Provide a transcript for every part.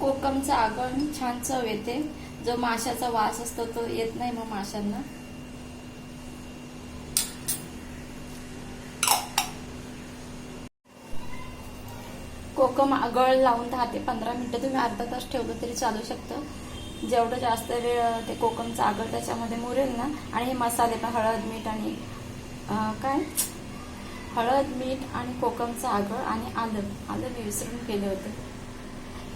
कोकमचा आगळ छान चव येते. जो माशाचा वास असतो तो येत नाही मग माशांना. कोकम आगळ लावून दहा ते पंधरा मिनिटं तुम्ही अर्धा तास ठेवलं तरी चालू शकतं. जेवढं जास्त वेळ ते कोकमचं आगळ त्याच्यामध्ये मुरेल ना आणि हे मसाले पण हळद मीठ आणि काय? हळद मीठ आणि कोकमचं आगळ आणि आलं. आलं मी विसरून केलं होतं.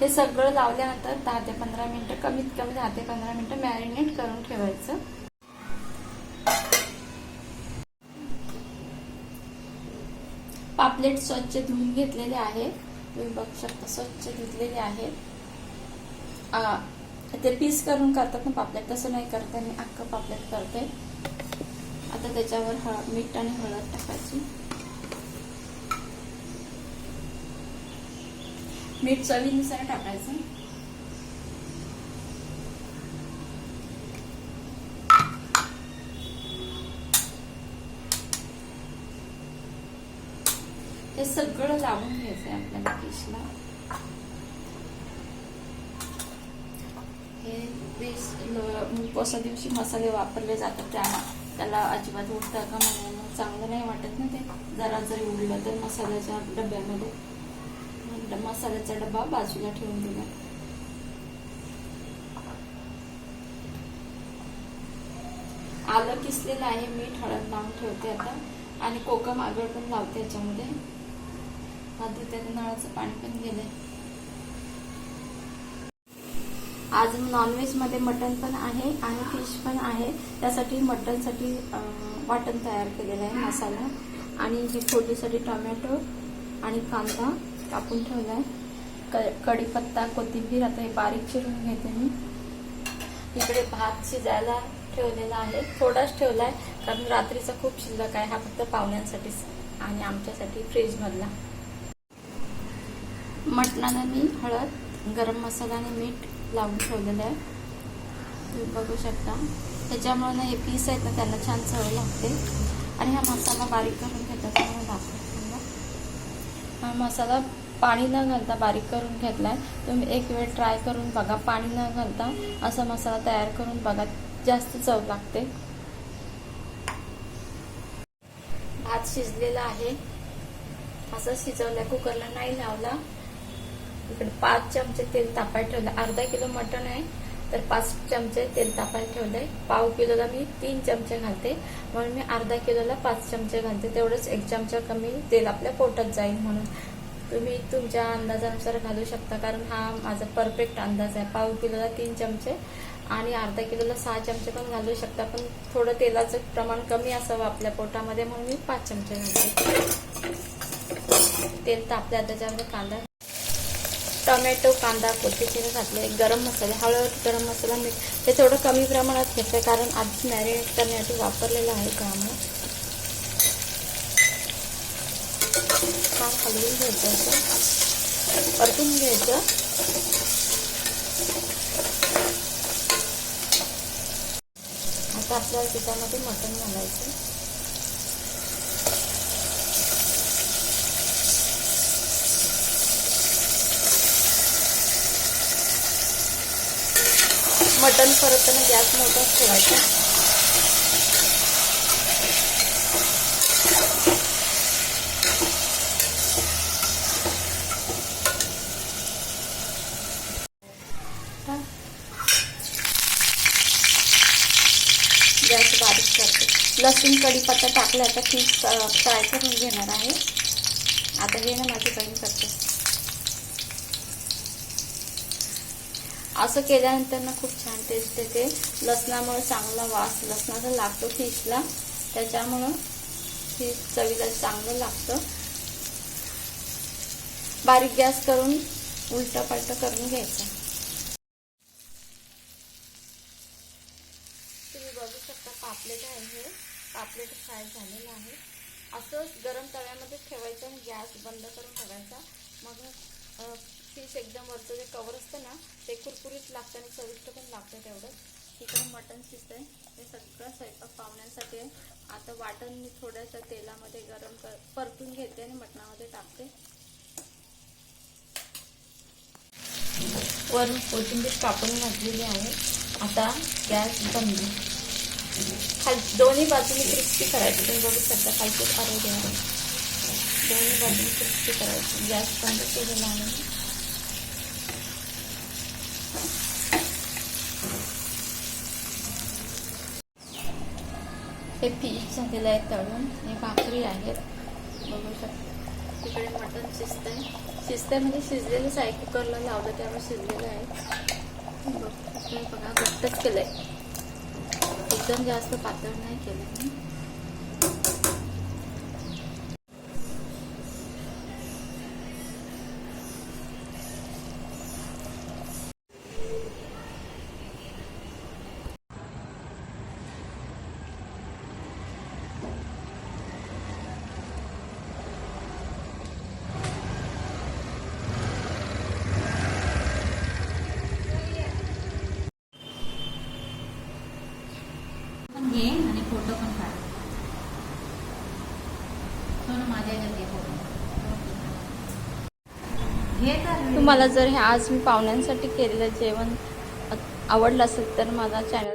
हे सगळं लावल्यानंतर दहा ते पंधरा मिनिटं कमीत कमी दहा ते पंधरा मिनिटं मॅरिनेट करून ठेवायचं. पापलेट स्वच्छ धुवून घेतलेले आहे. तुम्ही बघू शकता स्वच्छ धुतलेले आहे. ते पीस करून करतात ना पापलेट तसं नाही करते मी अख्खं पापलेट करते. आता त्याच्यावर हळद मीठ आणि हळद टाकायची. मीठ चवीनुसार टाकायचं. हे सगळं लावून घ्यायचंय आपल्याला फिशला हे पेस्ट दिवशी मसाले वापरले जातात त्याला त्याला अजिबात उठता का म्हणून चांगलं नाही वाटत ना ते. जरा जरी उडलं तर मसाल्याच्या डब्यामध्ये. आपला मसाल्याचा डबा बाजूला ठेवून दिला आलं किसलेलं आहे मीठ हळद लावून ठेवते आता. आणि कोकम आगळ पण लावते याच्यामध्ये. आधी त्यात नळाचं पाणी पण गेलंय. आज नॉनव्हेजमध्ये मटन पण आहे आणि फिश पण आहे. त्यासाठी मटनसाठी अं, वाटण तयार केलेलं आहे मसाला. आणि हे फोडणीसाठी टोमॅटो आणि कांदा. कापून ठेवलाय. क- कढीपत्ता कोथिंबीर आता हे बारीक चिरून घेते मी. इकडे भात शिजायला ठेवलेला आहे. थोडाच ठेवला आहे कारण रात्रीचा खूप शिल्लक आहे. हा फक्त पाहुण्यांसाठीच आणि आमच्यासाठी फ्रीज मधला मटणाला मी हळद गरम मसाला आणि मीठ लावून ठेवलेलं आहे. तुम्ही बघू शकता. त्याच्यामुळे ना हे पीस आहेत ना त्यांना छान चव लागते. आणि हा मसाला बारीक करून घेतात हा मसाला पाणी न घालता बारीक करून घेतलाय. तुम्ही एक वेळ ट्राय करून बघा. पाणी न घालता असा मसाला तयार करून बघा. जास्त चव लागते. भात शिजलेला आहे. असं शिजवलाय. कुकरला नाही लावला. इकडे पाच चमचे तेल तापायला ठेवलं अर्धा किलो मटण आहे तर पाच चमचे तेल तापायला ठेवलंय. पाव किलोला मी तीन चमचे घालते. म्हणून मी अर्धा किलोला पाच चमचे घालते. तेवढंच एक चमचा कमी तेल आपल्या पोटात जाईल म्हणून. तुम्ही तुमच्या अंदाजानुसार घालू शकता कारण हा माझा परफेक्ट अंदाज आहे. पाव किलोला तीन चमचे आणि अर्धा किलोला सहा चमचे पण घालू शकता पण थोडं तेलाचं प्रमाण कमी असावं आपल्या पोटामध्ये म्हणून मी पाच चमचे घालते. तेल तापल्या त्याच्यामध्ये कांदा टोमॅटो कांदा कोथिंबीर घातले गरम मसाले हळद गरम मसाला मीठ हे थोडं कमी प्रमाणात घेतलं कारण आधीच मॅरिनेट करण्यासाठी वापरलेलं आहे त्यामुळे छान हलवून घ्यायचं असं परतून घ्यायचं. आता आपल्याला त्याच्यामध्ये मटण घालायचं. मटण परतताना गॅस मोठाच ठेवायचा गॅस बारीक करते लसूण कढीपत्ता टाकला आता ती फ्राय करून घेणार आहे. आता हे ना माझी बहीण करते. असं केल्यानंतर ना खूप छान टेस्ट येते. लसणामुळे चांगला वास लसणाचा लागतो फिशला त्याच्यामुळं फिश चवीला चांगलं लागतं. बारीक गॅस करून उलटा पालटा करून घ्यायचा. तुम्ही बघू शकता पापलेट आहे हे. पापलेट फ्राय झालेलं आहे. असंच गरम तव्यामध्ये ठेवायचं आणि गॅस बंद करून ठेवायचा. मग फिश एकदम वरचं जे कवर असतं ना ते कुरकुरीत लागतं आणि चविष्ट पण लागतं तेवढं इकडे मटण शिजतंय. हे सगळं स्वयंपाक पाहुण्यांसाठी आहे. आता वाटण मी थोड्याशा तेलामध्ये गरम कर परतून घेते आणि मटणामध्ये टाकते. वरून कोथिंबीर कापून घातलेली आहे. आता गॅस बंद. खाल दोन्ही बाजूनी क्रिस्पी करायची. तुम्ही बघू शकता खालचे अरे द्या दोन्ही बाजूनी क्रिस्पी करायची. गॅस बंद केलेला आहे. हे पीठ झालेलं आहे तळून. हे भाकरी आहेत. बघू शकता. तिकडे मटण शिजतंय. शिजतंय म्हणजे शिजलेलंच आहे. कुकरला लावलं त्यामुळे शिजलेलं आहे. बघ बघा घट्टच केलंय. एकदम जास्त पातळ नाही केलं मी. तुम्हाला जर हे आज मी पाहुण्यांसाठी केलेलं जेवण आवडलं असेल तर माझा चॅनल